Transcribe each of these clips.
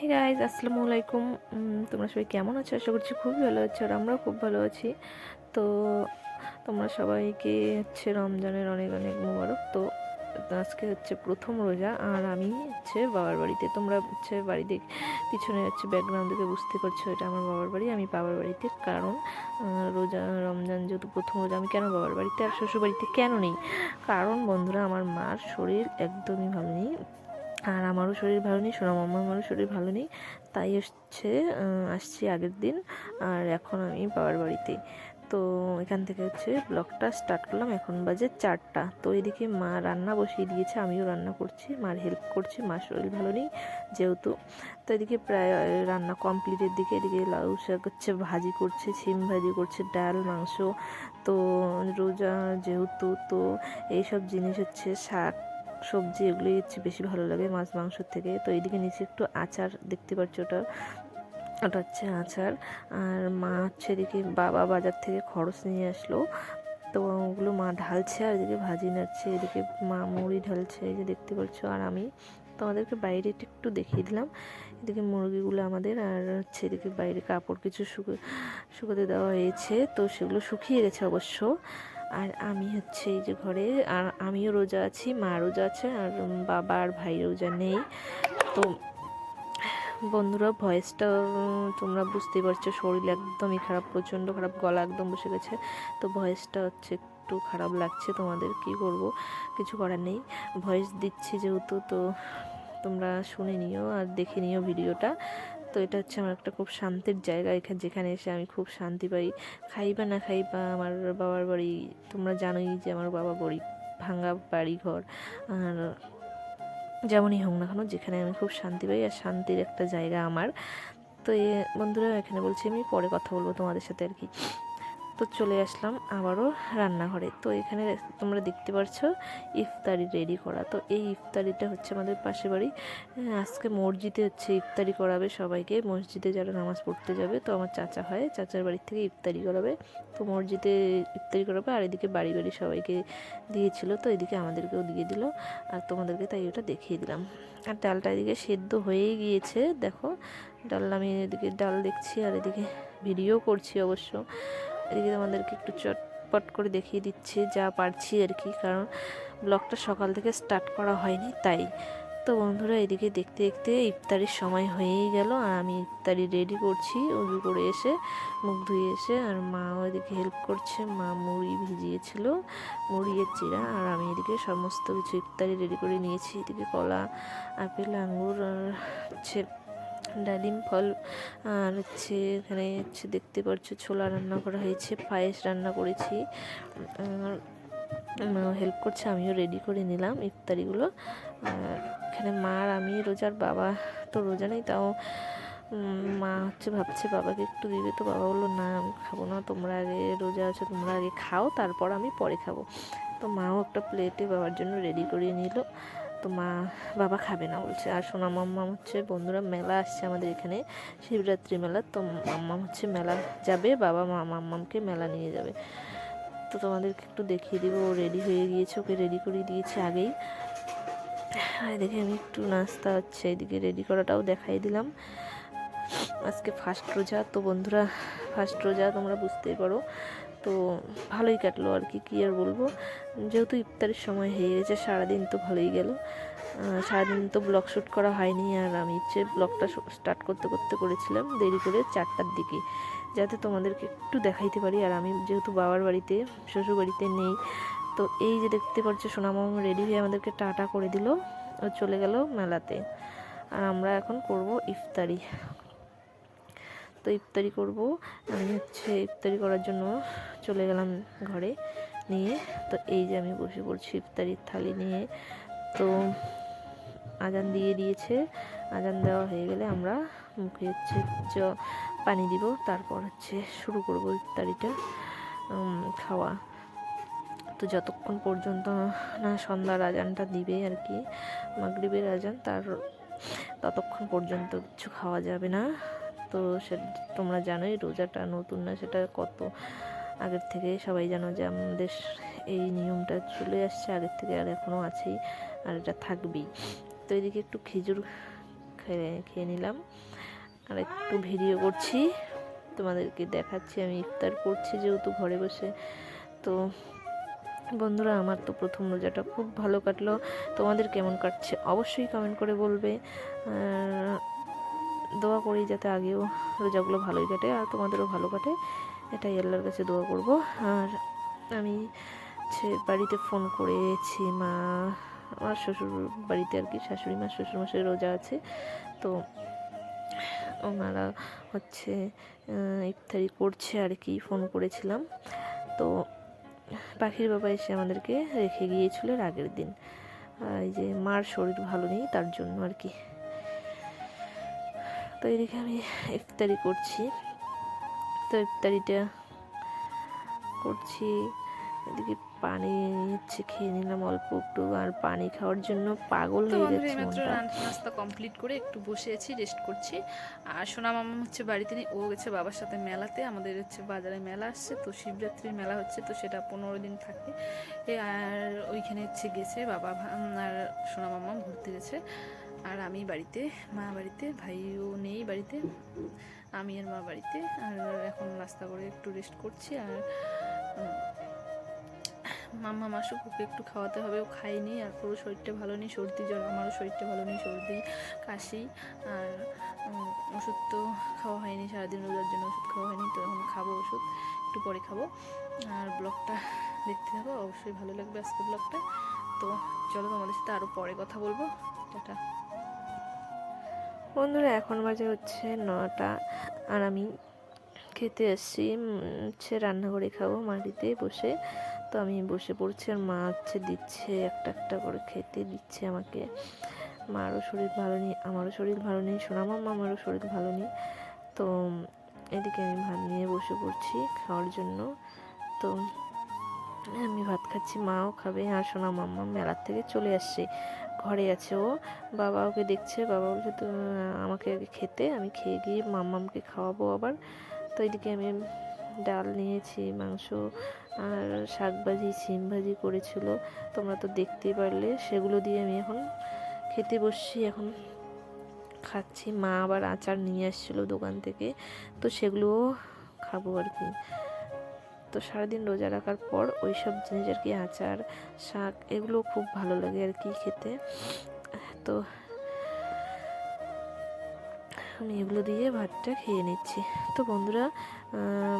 Hey guys আসসালামু আলাইকুম। তোমরা সবাই কেমন আছো? আশা করছি খুবই ভালো আছো আর আমরাও খুব ভালো আছি। তো, তোমরা সবাইকে হচ্ছে রমজানের অনেক অনেক মোবারক। তো, আজকে হচ্ছে প্রথম রোজা আর আমি হচ্ছে বাবার বাড়িতে। তোমরা হচ্ছে বাড়িতে পিছনে হচ্ছে ব্যাকগ্রাউন্ড থেকে বুঝতে পারছ এটা আমার বাবার বাড়ি, আমি বাবার বাড়িতে। কারণ রোজা, রমজান যেহেতু প্রথম রোজা, আমি কেন বাবার বাড়িতে আর শ্বশুর বাড়িতে কেন নেই? কারণ বন্ধুরা, আমার মার শরীর একদমই ভালো নেই। আর আমারও শরীর ভালো নেই, সোনা মামারও শরীর ভালো নেই। তাই হচ্ছে আসছি আগের দিন আর এখন আমি বাবার বাড়িতে। তো এখান থেকে হচ্ছে ব্লগটা স্টার্ট করলাম। এখন বাজে চারটা। তো এদিকে মা রান্না বসিয়ে দিয়েছে, আমিও রান্না করছি। মার হেল্প করছি, মার শরীর ভালো নেই যেহেতু। তো এদিকে প্রায় রান্না কমপ্লিটের দিকে, এদিকে লাউ শাক হচ্ছে ভাজি করছে সিম ভাজি করছে, ডাল, মাংস। তো রোজা যেহেতু, তো এইসব জিনিস হচ্ছে শাক সবজি এগুলোই হচ্ছে বেশি ভালো লাগে, মাছ মাংসর থেকে। তো এইদিকে নিচে একটু আচার দেখতে পাচ্ছ ওটা। ওটা হচ্ছে আচার। আর মা হচ্ছে এদিকে বাবা বাজার থেকে খরচ নিয়ে আসলো। তো ওগুলো মা ঢালছে আর এদিকে ভাজি নাড়ছে। এদিকে মা মুড়ি ঢালছে, এই যে দেখতে পাচ্ছ আর আমি। তোমাদেরকে বাইরে একটু দেখিয়ে দিলাম। এদিকে মুরগিগুলো আমাদের আর হচ্ছে এদিকে বাইরে কাপড় কিছু শুকো, শুকোতে দেওয়া হয়েছে। তো সেগুলো শুকিয়ে গেছে অবশ্য। আর আমি হচ্ছে এই যে ঘরে, আর আমিও রোজা আছি, মা রোজা আছে, আর বাবা আর ভাই রোজা নেই। তো বন্ধুরা, ভয়েসটা তোমরা বুঝতেই পারছ, শরীর একদমই খারাপ, প্রচণ্ড খারাপ, গলা একদম বসে গেছে। তো ভয়েসটা হচ্ছে একটু খারাপ লাগছে তোমাদের, কি করব? কিছু করার নেই। ভয়েস দিচ্ছি যেহেতু, তো তোমরা শুনে নিও আর দেখে নিও ভিডিওটা। তো এটা হচ্ছে আমার একটা খুব শান্তির জায়গা এখানে, যেখানে এসে আমি খুব শান্তি পাই। খাই বা না খাই বা আমার বাবার বাড়ি, তোমরা জানোই যে আমার বাবা গরিব ভাঙা বাড়ি ঘর আর যেমনই হোক না কেন, যেখানে আমি খুব শান্তি পাই আর শান্তির একটা জায়গা আমার। তো এ বন্ধুরা, এখানে বলছি আমি, পরে কথা বলব তোমাদের সাথে আর কি। তো চলে আসলাম আবারও রান্নাঘরে। তো এখানে তোমরা দেখতে পারছ ইফতারি রেডি করা। তো এই ইফতারিটা হচ্ছে আমাদের পাশে বাড়ি। হ্যাঁ, আজকে মসজিদে হচ্ছে ইফতারি করাবে সবাইকে। মসজিদে যারা নামাজ পড়তে যাবে তো আমার চাচা হয় চাচার বাড়ি থেকে ইফতারি করাবে। তো মসজিদে ইফতারি করাবে আর এদিকে বাড়ি বাড়ি সবাইকে দিয়েছিল তো এদিকে আমাদেরকেও দিয়ে দিল আর তোমাদেরকে তাই ওটা দেখিয়ে দিলাম। আর ডালটা এদিকে সেদ্ধ হয়েই গিয়েছে দেখো। ডাল আমি এদিকে ডাল দেখছি আর এদিকে ভিডিও করছি অবশ্য। এদিকে তোমাদেরকে একটু চটপট করে দেখিয়ে দিচ্ছি যা পারছি আর কি, কারণ ব্লগটা সকাল থেকে স্টার্ট করা হয়নি, তাই। তো বন্ধুরা, এদিকে দেখতে দেখতে ইফতারির সময় হয়েই গেল, আর আমি ইফতারি রেডি করছি, উজু করে এসে, মুখ ধুয়ে এসে, আর মাও এদিকে হেল্প করছে, মা মুড়ি ভিজিয়েছিল, মুড়িয়ের চিরা আর আমি এদিকে সমস্ত কিছু ইফতারি রেডি করে নিয়েছি, এদিকে কলা, আপেল আঙুর আর হচ্ছে ডালিম ফল, আর হচ্ছে এখানে হচ্ছে দেখতে পাচ্ছ ছোলা রান্না করা হয়েছে, পায়েস রান্না করেছি। হেল্প করছে, আমিও রেডি করে নিলাম ইফতারিগুলো। আর এখানে মা আর আমি, রোজার বাবা তো রোজা নেই, তাও মা হচ্ছে ভাবছে বাবাকে একটু দিবে তো। বাবা বলল, না, আমি খাব না, তোমরা আগে রোজা আছো, তোমরা আগে খাও, তারপর আমি পরে খাব। তো মাও একটা প্লেটে বাবার জন্য রেডি করিয়ে নিল। তো মা বাবা খাবে না বলছে। আর সোনা মাম্মা হচ্ছে, বন্ধুরা মেলা আসছে আমাদের এখানে, শিবরাত্রি মেলা। তো মাম্মাম হচ্ছে মেলা যাবে, বাবা মা মাম্মামকে মেলা নিয়ে যাবে। তো তোমাদেরকে একটু দেখিয়ে দিব, ও রেডি হয়ে গিয়েছে, ওকে রেডি করিয়ে দিয়েছে আগেই। আর এদিকে আমি একটু নাস্তা হচ্ছে, এদিকে রেডি করাটাও দেখাই দিলাম। আজকে ফার্স্ট রোজা, তো বন্ধুরা ফার্স্ট রোজা তোমরা বুঝতেই পারো। তো ভালোই কাটলো আর কি, কী আর বলব? যেহেতু ইফতারের সময় হয়ে গেছে, সারাদিন তো ভালোই গেল। সারাদিন তো ব্লগ শ্যুট করা হয়নি, আর আমি হচ্ছে ব্লগটা স্টার্ট করতে করতে করেছিলাম দেরি করে চারটার দিকে। যাতে তোমাদেরকে একটু দেখাইতে পারি, আর আমি যেহেতু বাবার বাড়িতে, শ্বশুর বাড়িতে নেই, তো এই যে দেখতে পাচ্ছ সোনামাম রেডি হয়ে আমাদেরকে টাটা করে দিল, ও চলে গেল মেলাতে। আর আমরা এখন করব ইফতারি। তো ইফতারি করব। আমি হচ্ছে ইফতারি করার জন্য চলে গেলাম ঘরে নিয়ে। তো এই যে আমি বসে পড়ছি ইফতারির থালি নিয়ে। তো আজান দিয়ে দিয়েছে। আজান দেওয়া হয়ে গেলে আমরা মুখে হচ্ছে পানি দিব। তারপর হচ্ছে শুরু করব ইফতারিটা খাওয়া। তো যতক্ষণ পর্যন্ত না সন্ধ্যার আজানটা দিবে আর কি, মাগরিবের আজান, তার ততক্ষণ পর্যন্ত কিছু খাওয়া যাবে না। তো সে, তোমরা জানোই রোজাটা নতুন না, সেটা কত আগের থেকে সবাই জানো যে আমাদের এই নিয়মটা চলে আসছে, আগের থেকে আর এখনও আছেই আর এটা থাকবেই। তো এদিকে একটু খেজুর খেয়ে নিলাম। আর একটু ভিডিও করছি, তোমাদেরকে দেখাচ্ছি, আমি ইফতার করছি যেহেতু ঘরে বসে। তো বন্ধুরা, আমার তো প্রথম রোজাটা খুব ভালো কাটলো। তোমাদের কেমন কাটছে অবশ্যই কমেন্ট করে বলবে। দোয়া করি যাতে আগেও রোজাগুলো ভালোই কাটে আর তোমাদেরও ভালো কাটে। এটাই আল্লাহর কাছে দোয়া করব। আর আমি হচ্ছে বাড়িতে ফোন করেছি, মা, আমার শ্বশুর বাড়িতে আর কি, শাশুড়ি মা, শ্বশুরমশাই রোজা আছে। তো ওনারা হচ্ছে ইফতারি করছে আর কি, ফোন করেছিলাম। তো পাখির বাবা এসে আমাদেরকে রেখে গিয়েছিল আগের দিন। এই যে মার শরীর ভালো নেই, তার জন্য আর কি। তো এদিকে আমি ইফতারি করছি। তো ইফতারিটা করছি। এদিকে পানি হচ্ছে খেয়ে নিলাম অল্প একটু। আর পানি খাওয়ার জন্য পাগল হয়ে গেছে রান্না নাস্তা কমপ্লিট করে একটু বসে আছি রেস্ট করছি। আর সোনা মামা হচ্ছে বাড়িতে নেই ও গেছে বাবার সাথে মেলাতে। আমাদের হচ্ছে বাজারে মেলা আসছে তো শিবরাত্রির মেলা হচ্ছে তো সেটা পনেরো দিন থাকে। আর ওইখানে হচ্ছে গেছে বাবা আর সোনা মামা ঘুরতে গেছে। আর আমি বাড়িতে, মা বাড়িতে, ভাইও নেই বাড়িতে, আমি আর মা বাড়িতে, আর এখন নাস্তা করে একটু রেস্ট করছি আর মাম্মা মাসুক, ওকে একটু খাওয়াতে হবে, ও খায়নি, আর পুরো শরীরটা ভালো নেই, সর্দি জ্বর, আমারও শরীরটা ভালো নেই, সর্দি, কাশি, আর ওষুধ তো খাওয়া হয়নি, সারাদিন রোজার জন্য ওষুধ খাওয়া হয়নি, তো এখন খাব ওষুধ, একটু পরে খাব, আর ব্লগটা দেখতে থাকো, অবশ্যই ভালো লাগবে আজকে ব্লগটা তো চলো তোমাদের সাথে আরও পরে কথা বলব, টাটা। বন্ধুরা, এখন বাজে হচ্ছে নটা আর আমি খেতে এসেছি হচ্ছে রান্নাঘরে খাব মাটিতে বসে। তো আমি বসে পড়ছি আর মা হচ্ছে দিচ্ছে, একটা একটা করে খেতে দিচ্ছে আমাকে। মারও শরীর ভালো নেই, আমারও শরীর ভালো নেই সোনামাম আমারও শরীর ভালো নেই। তো এদিকে আমি ভাত নিয়ে বসে পড়ছি খাওয়ার জন্য। তো আমি ভাত খাচ্ছি, মাও খাবে আর সোনা মাম্মা মেলার থেকে চলে আসছে। ঘরে আছে ও। বাবা ওকে দেখছে, বাবা বলছে তো আমাকে আগে খেতে, আমি খেয়ে গিয়ে মাম্মামকে খাওয়াবো আবার। তো এদিকে আমি ডাল নিয়েছি, মাংস আর শাক ভাজি সিম ভাজি করেছিল। তোমরা তো দেখতেই পারলে, সেগুলো দিয়ে আমি এখন খেতে বসছি, এখন খাচ্ছি। মা আবার আচার নিয়ে আসছিল দোকান থেকে, তো সেগুলোও খাব আর কি। তো সারাদিন রোজা রাখার পর ওই সব জিনিস আর কি আচার, শাক এগুলো খুব ভালো লাগে আর কি খেতে। তো আমি এগুলো দিয়ে ভাতটা খেয়ে নিচ্ছি। তো বন্ধুরা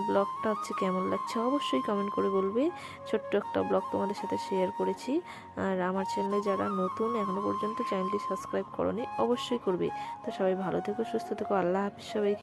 ব্লগটা হচ্ছে কেমন লাগছে অবশ্যই কমেন্ট করে বলবে। ছোট্ট একটা ব্লগ তোমাদের সাথে শেয়ার করেছি। আর আমার চ্যানেলে যারা নতুন এখনও পর্যন্ত চ্যানেলটি সাবস্ক্রাইব করনি, অবশ্যই করবে। তো সবাই ভালো থেকো, সুস্থ থেকো, আল্লাহ হাফিজ সবাই